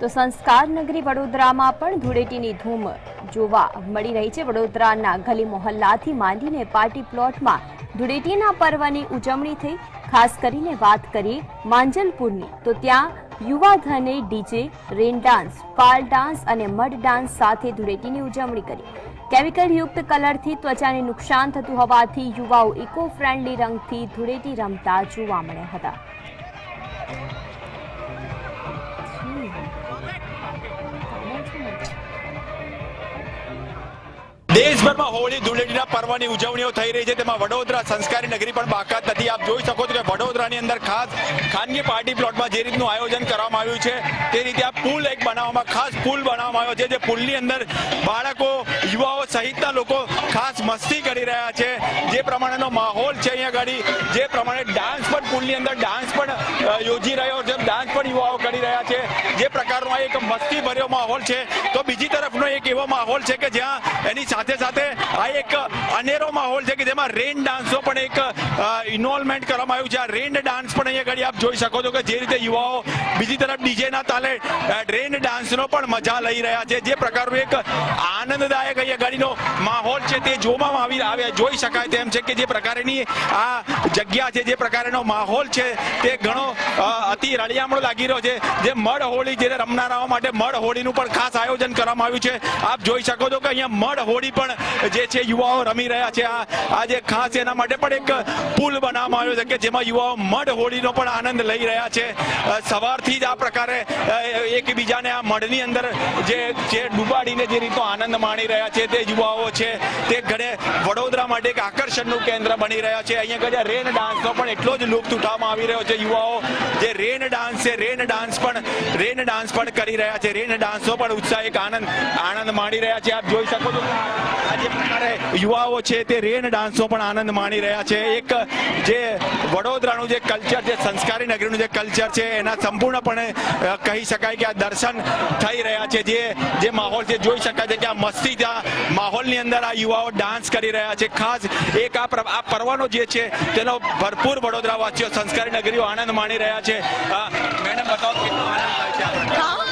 તો સંસ્કાર નગરી વડોદરામાં પણ ધૂળેટીની ધૂમ જોવા મળી રહી છે. વડોદરાના ગલી મોહલ્લાથી માંડીને પાર્ટી પ્લોટમાં ધૂળેટીના પર્વની ઉજવણી થઈ. ખાસ કરીને વાત કરીએ માંજલપુરની, તો ત્યાં યુવાધને ડીજે, રેન ડાન્સ, પાલ ડાન્સ અને મડ ડાન્સ સાથે ધૂળેટીની ઉજવણી કરી. કેમિકલ યુક્ત કલરથી ત્વચાને નુકસાન થતું હોવાથી યુવાઓ ઇકો ફ્રેન્ડલી રંગથી ધૂળેટી રમતા જોવા મળ્યા હતા. દેશભરમાં હોળી ધૂળેટીના પર્વની ઉજવણીઓ થઈ રહી છે. તેમાં વડોદરા સંસ્કારી નગરી પણ બાકાત નથી. આપ જોઈ શકો છો કે વડોદરાની અંદર ખાસ ખાનગી પાર્ટી પ્લોટમાં જે રીતનું આયોજન કરવામાં આવ્યું છે, તે રીતે આ પુલ એક બનાવવામાં, ખાસ પુલ બનાવવામાં આવ્યો છે, જે પુલની અંદર બાળકો, યુવાઓ સહિતના લોકો ખાસ મસ્તી કરી રહ્યા છે. જે પ્રમાણેનો માહોલ છે અહીંયા આગળ જે પ્રમાણે ડાન્સ પણ પુલની અંદર, ડાન્સ પણ યોજી રહ્યો છે. ડાન્સ પણ યુવાઓ કરી રહ્યા છે. જે પ્રકારનો આ એક મસ્તી ભર્યો માહોલ છે, તો બીજી તરફનો એક એવો માહોલ છે કે જ્યાં એની સાથે સાથે આ એક અનેરો માહોલ છે કે જેમાં રેન ડાન્સનો પણ એક ઇન્વોલ્વમેન્ટ કરવામાં આવ્યું છે. આ રેન ડાન્સ પણ અહીંયા ઘડી આપ જોઈ શકો છો કે જે રીતે યુવાઓ બીજી તરફ ડીજેના તાલે રેન ડાન્સનો પણ મજા લઈ રહ્યા છે. જે પ્રકારનો એક આનંદદાયક અહીંયા ગાડીનો માહોલ છે તે જોવામાં આવી આવે, જોઈ શકાય તેમ છે કે જે પ્રકારની આ જગ્યા છે, જે પ્રકારનો માહોલ છે તે ઘણો અતિ રળિયામણો લાગી રહ્યો છે. જે મડ હોળી જેને રમનારાઓ માટે મડ હોળીનું પણ ખાસ આયોજન કરવામાં આવ્યું છે. આપ જોઈ શકો છો કે અહીંયા મડ હોળી પણ જે છે યુવાઓ રમી રહ્યા છે. આ જે ખાસ એના માટે પણ એક પુલ બનાવવામાં આવ્યો છે કે જેમાં યુવાઓ મડ હોળીનો પણ આનંદ લઈ રહ્યા છે. સવારથી જ આ પ્રકારે એકબીજાને આ મડની અંદર જે જે ડૂબાડીને જે રીતનો આનંદ માણી રહ્યા છે તે યુવાઓ છે તે ઘણે વડોદરા માટે એક આકર્ષણનું કેન્દ્ર બની રહ્યા છે. અહીંયા આગળ રેન ડાન્સનો પણ એટલો જ લુપ્ત ઉઠાવવામાં આવી રહ્યો છે યુવાઓ. જે રેન ડાન્સ છે, રેન ડાન્સ પણ, રેન ડાન્સ પણ કરી રહ્યા છે. રેન ડાન્સનો પણ ઉત્સાહ એક આનંદ આનંદ માણી રહ્યા છે. આપ જોઈ શકો છો આ જે પ્રકારે યુવાઓ છે તે રેન ડાન્સનો પણ આનંદ માણી રહ્યા છે. એક જે વડોદરાનું જે કલ્ચર છે સંસ્કારી નગરીનું જે કલ્ચર છે એના સંપૂર્ણપણે કહી શકાય કે આ દર્શન થઈ રહ્યા છે. જે જે માહોલ છે જોઈ શકાય છે કે આ મસ્તી ત્યાં માહોલની અંદર આ યુવાઓ ડાન્સ કરી રહ્યા છે. ખાસ એક આ આ પર્વનો જે છે તેનો ભરપૂર વડોદરાવાસીઓ સંસ્કારી નગરીઓ આનંદ માણી રહ્યા છે. મેડમ બતાવો કેટલો આનંદ થાય છે?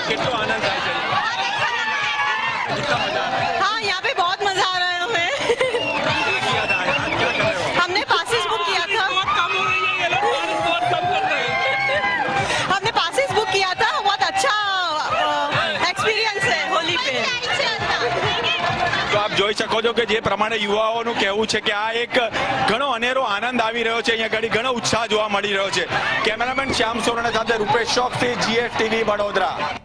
કેટલો આનંદ થાય છે? તો આપ જોઈ શકો છો કે જે પ્રમાણે યુવાઓનું કહેવું છે કે આ એક ઘણો અનેરો આનંદ આવી રહ્યો છે અહીંયા ઘડી ઘણો ઉત્સાહ જોવા મળી રહ્યો છે. કેમેરામેન શ્યામ સોરણા સાથે રૂપેશ શોખ જીએસટીવી વડોદરા.